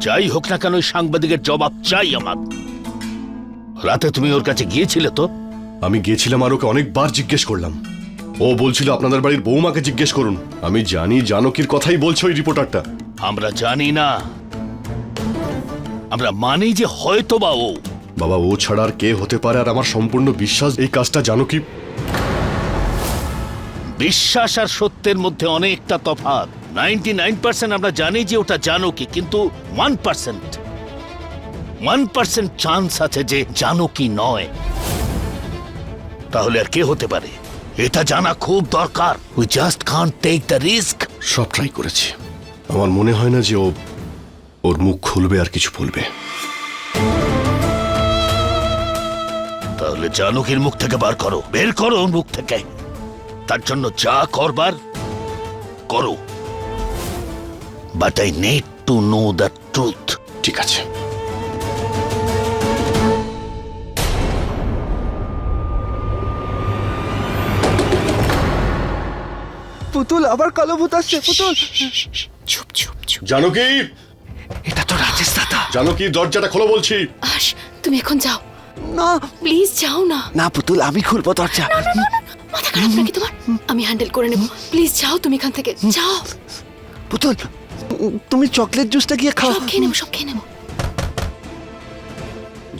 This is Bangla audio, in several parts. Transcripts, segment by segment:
যাই হোক না কেন ওই সাংবাদিকের জবাব চাই আমার। রাতে তুমি ওর কাছে গিয়েছিলে তো? আমি গিয়েছিলাম আর ওকে অনেকবার জিজ্ঞেস করলাম। ও বলছিল আপনাদের বাড়ির বৌমাকে জিজ্ঞেস করুন। আমি জানি জানকীর কথাই বলছে ওই রিপোর্টারটা। আমরা জানি না। আমরা মানি যে হয়তো বা ও। বাবা ও ছাড়া আর কে হতে পারে আর আমার সম্পূর্ণ বিশ্বাস এই কাজটা জানকী বিশ্বাস আর সত্যের মধ্যে অনেকটা তফাৎ। নাইনটি নাইন পার্সেন্ট আমরা জানি যে ওটা জানো কি কিন্তু one percent one percent chance আছে যে জানো কি নয়। তাহলে আর কে হতে পারে? এটা জানা খুব দরকার। We just can't take the risk সব ট্রাই করেছি। আমার মনে হয় না যে ও ওর মুখ খুলবে আর কিছু বলবে। তাহলে জানকীর মুখ থেকে বার করো। বের করো ওর মুখ থেকে। তার জন্য যা করবার করো। But I need to know the truth ঠিক আছে। পুতুল আবার কালো ভূত আসছে পুতুল। চুপ চুপ চুপ। জানকী এটা তো রাজেশ দাদা। জানকী দরজাটা খোলো বলছি। আস তুমি এখন যাও। না। প্লিজ যাও না। না পুতুল আমি খুলবো দরজা। মাথা খারাপ নাকি তোমার? আমি হ্যান্ডেল করে নেব। প্লিজ যাও তুমি এখান থেকে। যাও। পুতুল তুমি চকলেট জুসটা গিয়ে খাও। সব খেয়ে নেব সব খেয়ে নেব।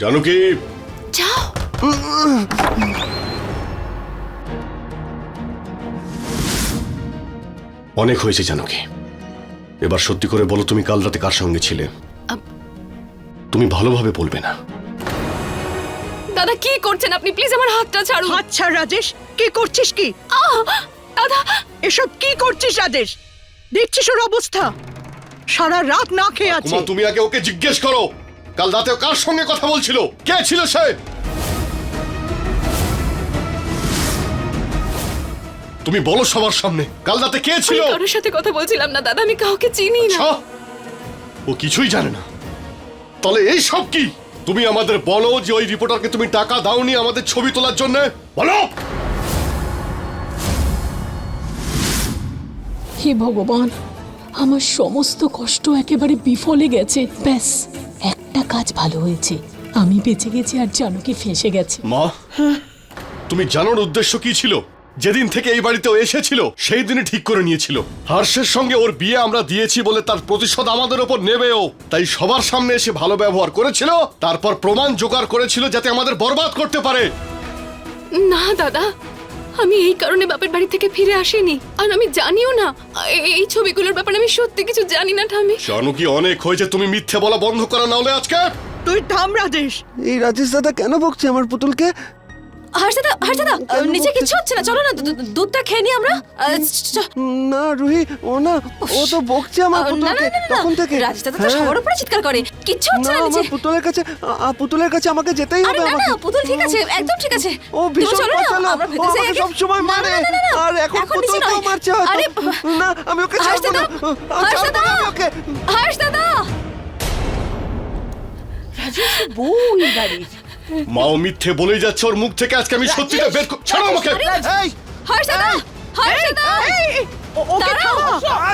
জানকী! যাও। অনেক হয়েছে জানকী। এবার সত্যি করে বলো তুমি কাল রাতে কার সঙ্গে ছিলে? তুমি ভালোভাবে বলবে না। দাদা কি করছেন আপনি? প্লিজ আমার হাতটা ছাড়ুন। হাত ছাড় রাজেশ। কি করছিস কি? দাদা। এসব কি করছিস রাজেশ? দেখছিস ওর অবস্থা? সারা রাত না খেয়ে আছে। তুমি আগে ওকে জিজ্ঞেস করো। কাল রাতে কার সঙ্গে কথা বলছিল? কে ছিল সে? তুমি বলো সবার সামনে কাল রাতে কে আমি ছিল? কারোর সাথে কথা বলছিলাম না দাদা আমি কাউকে চিনি না। আচ্ছা, ও কিছুই জানে না। তাহলে এই সব কি? তুমি আমাদের বলো যে ওই রিপোর্টারকে তুমি টাকা দাওনি আমাদের ছবি তোলার জন্য? বলো! হে ভগবান আমার সমস্ত কষ্ট একেবারে বিফলে গেছে। ব্যাস একটা কাজ ভালো হয়েছে। আমি বেঁচে গেছি আর জানকি ফেসে গেছে। মা তুমি জানার উদ্দেশ্য কি ছিল? যেদিন থেকে এই বাড়িতে ও এসেছিল সেই দিনই ঠিক করে নিয়েছিল। হর্ষের সঙ্গে ওর বিয়ে আমরা দিয়েছি বলে তার প্রতিশোধ আমাদের ওপর নেবেও। তাই সবার সামনে এসে ভালো ব্যবহার করেছিল তারপর প্রমাণ জোগাড় করেছিল যাতে আমাদের বরবাদ করতে পারে। না দাদা। আমি এই কারণে বাপের বাড়ি থেকে ফিরে আসিনি। আর আমি জানিও না এই ছবিগুলোর ব্যাপারে আমি সত্যি কিছু জানি না ঠামি জানো কি অনেক হয়েছে তুমি মিথ্যে বলা বন্ধ করা না হলে আজকে? তুই ঠাম রাজেশ। এই রাজেশ দাদা কেন বকছে আমার পুতুলকে? হর্ষদা হর্ষদা কেন নিচে কিছু হচ্ছে না চলো না দুধটা খেয়ে নি আমরা। না রুহি ও না ও তো বকছে আমার পুতুলকে তখন থেকে। রাজদাদা তো হ্যাঁ। সবার উপরে চিৎকার করে। কিচ্ছু হচ্ছে না নিচে আমার পুতুলের কাছে পুতুলের কাছে আমাকে যেতেই হবে না না পুতুল ঠিক আছে একদম ঠিক আছে। ও ভীষণ চলো না, আমরা ভেতরে যাই। না, না, মারে। আর এখন নিচে মারছে আরে না আমি ওকে হর্ষ ছাড়বো না। দাদা হর্ষ দাদা। আমি ওকে। হর্ষ দাদা মা ও মিথ্যে বলেই যাচ্ছে ওর মুখ থেকে। আজকে আমি সত্যিটা বের কর- ছাড়ো আমাকে! এই! হর্ষ দাদা হর্ষ দাদা ও- ওকে দাঁড়াও। থামা!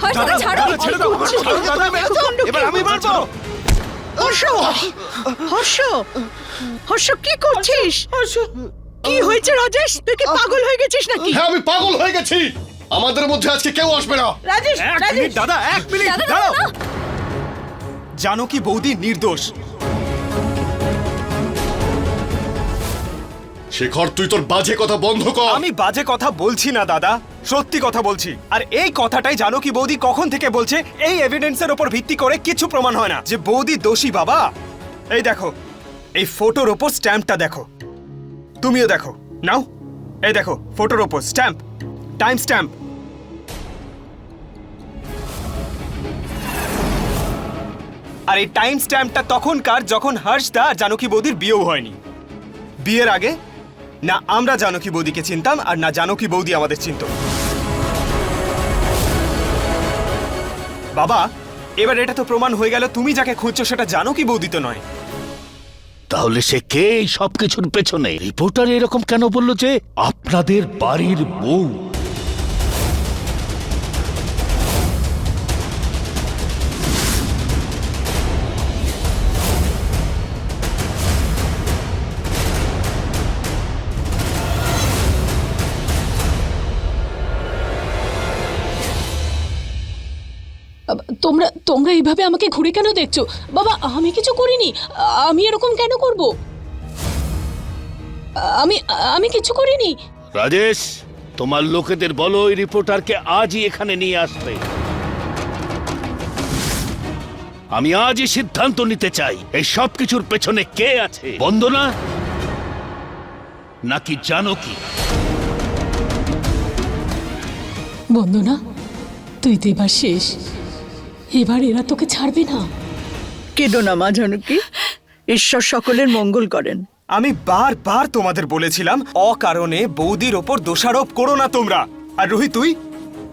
হর্ষ দাদা ছাড়ো! তুমি মেরেছো? এবার আমি মারবো! হর্ষ! হর্ষ! হর্ষ! কি করছিস? কি হয়েছে রাজেশ? তুই কি পাগল হয়ে গেছিস নাকি? হ্যাঁ আমি পাগল হয়ে গেছি। আমাদের মধ্যে আজকে কেউ আসবে না। রাজেশ এক রাজেশ। মিনিট দাদা এক মিনিট দাদা, দাঁড়াও। দাদা। জানো কি বৌদি নির্দোষ। শেখর তুই তোর বাজে কথা বন্ধ কর। আমি বাজে কথা বলছি না দাদা। সত্যি কথা বলছি। আর এই কথাটাই জানো কি বৌদি কখন থেকে বলছে? এই এভিডেন্সের ওপর ভিত্তি করে কিছু প্রমাণ হয় না। যে বৌদি দোষী বাবা। এই দেখো এই ফটোর ওপর স্ট্যাম্পটা দেখো। তুমিও দেখো। নাও। এই দেখো ফটোর ওপর স্ট্যাম্প টাইম স্ট্যাম্প আর এই টাইম স্ট্যাম্পটা তখনকার যখন হর্ষদা আর জানকী বৌদির বিয়েও হয়নি। বিয়ের আগে না আমরা জানকী বৌদিকে চিনতাম আর না জানকী বৌদি আমাদের চিনত। বাবা, এবার এটা তো প্রমাণ হয়ে গেল, তুমি যাকে খুঁজছো সেটা জানকী বৌদি তো নয়। তাহলে সে কে সবকিছুর পেছনে? রিপোর্টার এরকম কেন বলল যে আপনাদের বাড়ির বউ? তোমরা এইভাবে আমাকে ঘুরে কেন দেখছ? বাবা আমি কিছু করিনি। আমি এরকম কেন করব? আমি আমি কিছু করিনি। রাজেশ তোমার লোকেদের বলো ওই রিপোর্টারকে আজই এখানে নিয়ে আসতে। আমি আজই সিদ্ধান্ত নিতে চাই এই সব কিছুর পেছনে কে আছে? বন্দনা নাকি জানো কি? বন্দনা তুই তো এবার শেষ। এবার এরা তোকে ছাড়বে না। কেঁদো না মা জানকী। ঈশ্বর সকলের মঙ্গল করেন। আমি বারবার তোমাদের বলেছিলাম অকারণে বৌদির ওপর দোষারোপ করো না তোমরা। আর রোহিত তুই?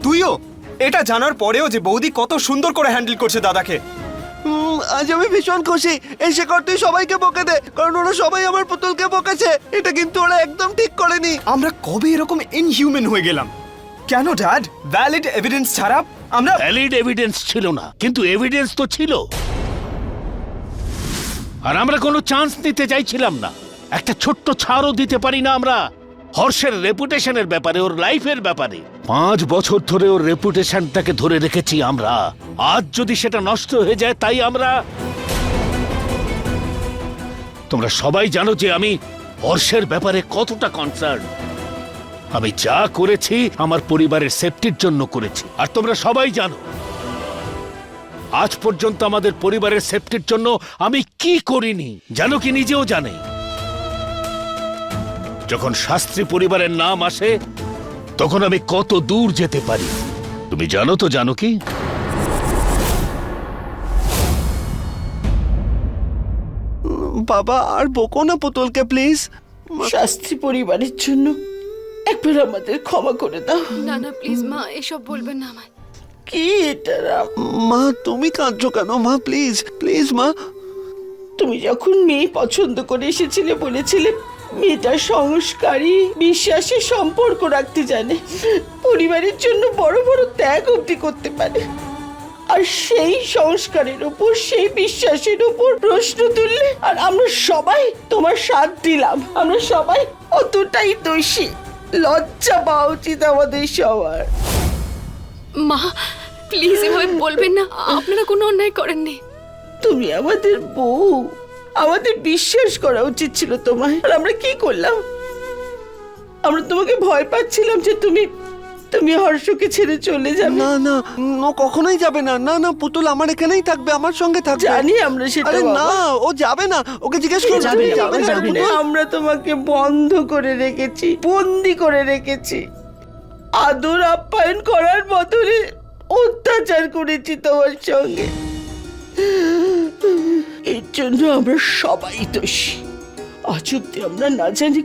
তুইও? এটা জানার পরেও যে বৌদি কত সুন্দর করে হ্যান্ডেল করছে দাদাকে। আজ আমি ভীষণ খুশি। এই শেখর তুই সবাইকে বকে দে কারণ ওরা সবাই আমার পুতুলকে বকেছে। এটা কিন্তু ওরা একদম ঠিক করেনি। আমরা কবে এরকম ইনহিউম্যান হয়ে গেলাম? কেন ড্যাড ভ্যালিড এভিডেন্স ছাড়া আমরা ভ্যালিড এভিডেন্স ছিল না, কিন্তু এভিডেন্স তো ছিল। আর আমরা কোনো চান্স নিতে চাইছিলাম না। একটা ছোট্ট ছাড়ও দিতে পারি না আমরা। হর্ষের রেপুটেশনের ব্যাপারে, ওর লাইফের ব্যাপারে। পাঁচ বছর ধরে ওর রেপুটেশনটাকে ধরে রেখেছি আমরা। আজ যদি সেটা নষ্ট হয়ে যায়, তাই আমরা তোমরা সবাই জানো যে আমি হর্ষের ব্যাপারে কতটা কনসার্ন আমি যা করেছি আমার পরিবারের সেফটির জন্য করেছি। আর তোমরা সবাই জানো আজ পর্যন্ত আমাদের পরিবারের সেফটির জন্য আমি কি করিনি জানো কি নিজেও জানে। যখন শাস্ত্রী পরিবারের নাম আসে তখন আমি কত দূর যেতে পারি। তুমি জানো তো জানো কি? বাবা আর বকো না পুতুলকে প্লিজ শাস্ত্রী পরিবারের জন্য একবার আমাদের ক্ষমা করে দাও। না না প্লিজ মা এসব বলবেন না আমায়। কি এটা রাম মা তুমি কাঁদছো কেন? মা প্লিজ প্লিজ মা। তুমি যখন মেয়ে পছন্দ করে এসেছিলে বলেছিলে মেয়েটা সংস্কারী বিশ্বাসী সম্পর্ক রাখতে জানে। পরিবারের জন্য বড় বড় ত্যাগ অব্দি করতে পারে। আর সেই সংস্কারের উপর সেই বিশ্বাসের উপর প্রশ্ন তুললে আর আমরা সবাই তোমার সাথ দিলাম। আমরা সবাই অতটাই দোষী। লজ্জা পাওয়া উচিত আমাদের সবার। মা প্লিজ এভাবে বলবেন না। আপনারা কোনো অন্যায় করেননি। তুমি আমাদের বউ। আমাদের বিশ্বাস করা উচিত ছিল তোমায়। আর আমরা কি করলাম? আমরা তোমাকে ভয় পাচ্ছিলাম যে তুমি তুমি হর্ষকে ছেড়ে চলে যাবে। না না ও কখনোই যাবে না। না না পুতুল আমার এখানেই থাকবে আমার সঙ্গে থাকবে। জানি আমরা সেটা আরে না ও যাবে না। ওকে জিজ্ঞেস করো যাবে না? আমরা তোমাকে বন্ধ করে রেখেছি বন্দি করে রেখেছি। আদর আপ্যায়ন করার বদলে অত্যাচার করেছি তোমার সঙ্গে। এর জন্য আমরা সবাই দোষী। আজ অব্দি আমরা না জানি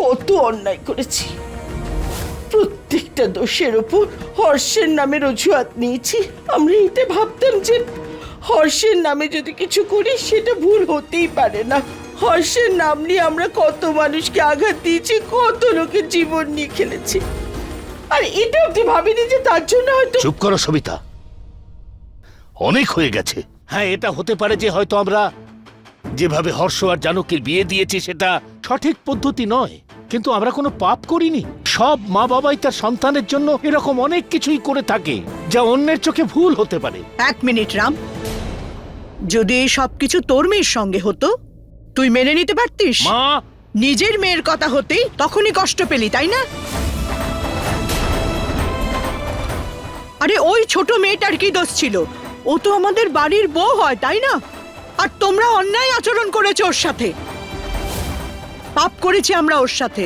কত অন্যায় করেছি। প্রত্যেকটা দোষের ওপর হর্ষের নামের অজুহাত নিয়েছি। আমরা এতে ভাবতাম যে হর্ষের নামে যদি কিছু করি সেটা ভুল হতেই পারে না। হর্ষের নাম নিয়ে আমরা কত মানুষকে আঘাত দিয়েছি কত লোকের জীবন নিয়ে খেলেছি। আর এটা অব্দি ভাবিনি যে তার জন্য হয়তো চুপ করো সবিতা। অনেক হয়ে গেছে। হ্যাঁ এটা হতে পারে যে হয়তো আমরা যেভাবে হর্ষ আর জানকীর বিয়ে দিয়েছি সেটা সঠিক পদ্ধতি নয়। কিন্তু আমরা কোনো পাপ করিনি। সব মা বাবাই তার সন্তানের জন্য এরকম অনেক কিছুই করে থাকে যা অন্যের চোখে ভুল হতে পারে। এক মিনিট রাম। যদি এই সব কিছু তোর মেয়ের সঙ্গে হতো তুই মেনে নিতে পারতিস? মা! নিজের মেয়ের কথা হতেই তখনই কষ্ট পেলি তাই না? আরে ওই ছোট মেয়েটার কি দোষ ছিল? ও তো আমাদের বাড়ির বউ হয় তাই না? আর তোমরা অন্যায় আচরণ করেছ ওর সাথে। পাপ করেছি আমরা ওর সাথে।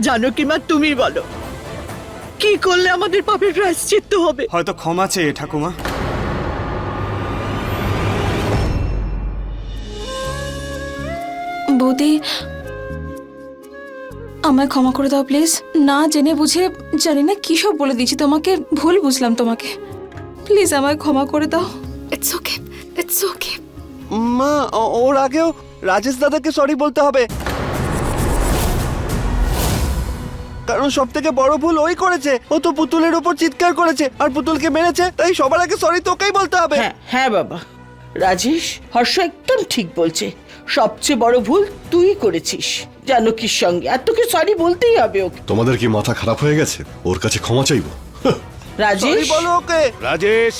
জানো কি মা তুমি বলো কি করলে আমাদের পাপের প্রায়শ্চিত্ত হবে? হয়তো ক্ষমা চেয়ে ঠাকুমা। বৌদি আমায় ক্ষমা করে দাও প্লিজ। না জেনে বুঝে জানি না কী সব বলে দিয়েছি তোমাকে ভুল বুঝলাম তোমাকে। প্লিজ আমায় ক্ষমা করে দাও। ইটস ওকে ইটস ওকে মা ও- ওর আগেও রাজেশ দাদাকে সরি বলতে হবে। কারণ সব থেকে বড় ভুল ওই করেছে। ও তো পুতুলের উপর চিৎকার করেছে আর পুতুলকে মেরেছে তাই সবার আগে সরি তোকেই বলতে হবে। হ্যাঁ হ্যাঁ বাবা। রাজেশ হর্ষ একদম ঠিক বলছে। সবচেয়ে বড় ভুল তুই করেছিস। জানকীর সঙ্গে আর তোকে সরি বলতেই হবে ওকে। তোমাদের কি মাথা খারাপ হয়ে গেছে? ওর কাছে ক্ষমা চাইব। রাজেশ? বলো ওকে। রাজেশ!